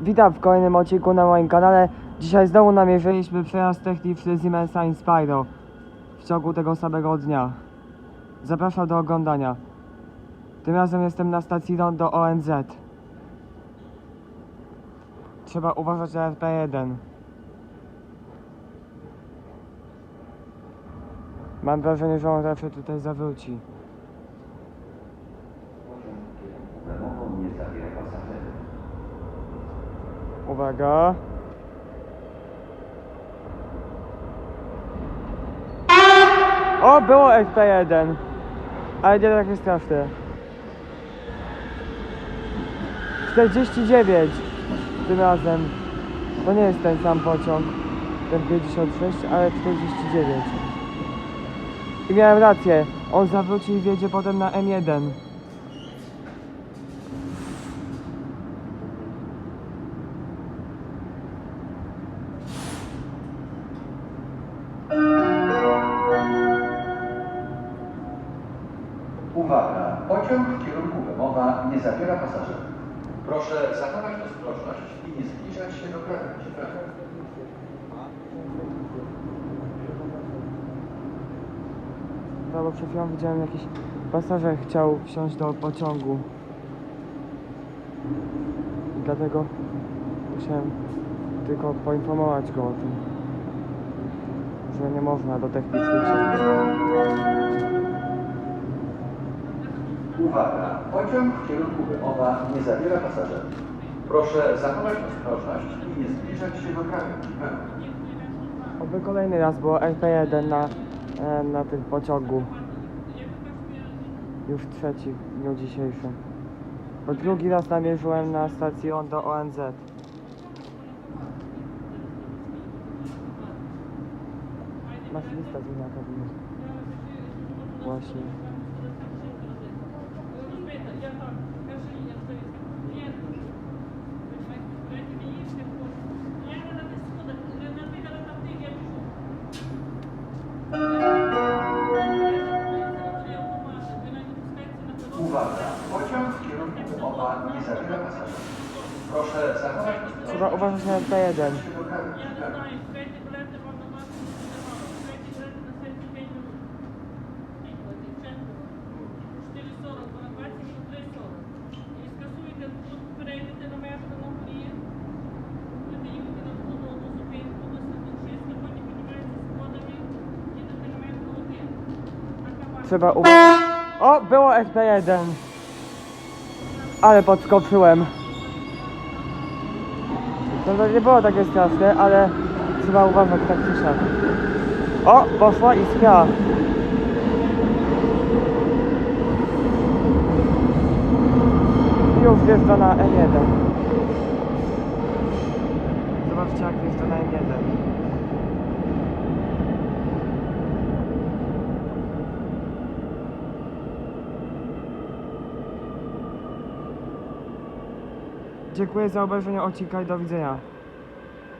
Witam w kolejnym odcinku na moim kanale. Dzisiaj znowu namierzyliśmy przejazd techniczny Siemensa Inspiro w ciągu tego samego dnia. Zapraszam do oglądania. Tym razem jestem na stacji Rondo ONZ. Trzeba uważać na RP1. Mam wrażenie, że on zawsze tutaj zawróci. Wymową nie pasażerów. Uwaga. O, było SP1. Ale nie takie straszne. 49 tym razem. To nie jest ten sam pociąg. Ten 56, ale 49. I miałem rację. On zawróci i wjedzie potem na M1. Uwaga! Pociąg w kierunku Bemowa nie zawiera pasażerów. Proszę zachować ostrożność i nie zbliżać się do krawędzi. No bo przed chwilą widziałem jakiś pasażer chciał wsiąść do pociągu. I dlatego musiałem tylko poinformować go o tym, że nie można do technicznych wsiąść. Uwaga! Pociąg w kierunku Bemowa nie zawiera pasażerów. Proszę zachować ostrożność i nie zbliżać się do krawędzi. Oby kolejny raz było RP1 na, e, na tym pociągu. Już trzeci w dniu dzisiejszym. Bo drugi raz namierzyłem na stacji Rondo ONZ. Masz lista z kabinie. Właśnie. Uwaga! Pociąg w kierunku Bemowa nie zawiera pasażerów. Proszę zachować uważać na RP1. i nie zbliżać się do krawędzi. Trzeba uważać. O, było SP1. Ale podskoczyłem. To nie było takie straszne, ale trzeba uważać tak siak. O, poszła iskra. Już wjeżdża na M1. Zobaczcie jak wjeżdża na M1. Dziękuję za obejrzenie odcinka i do widzenia.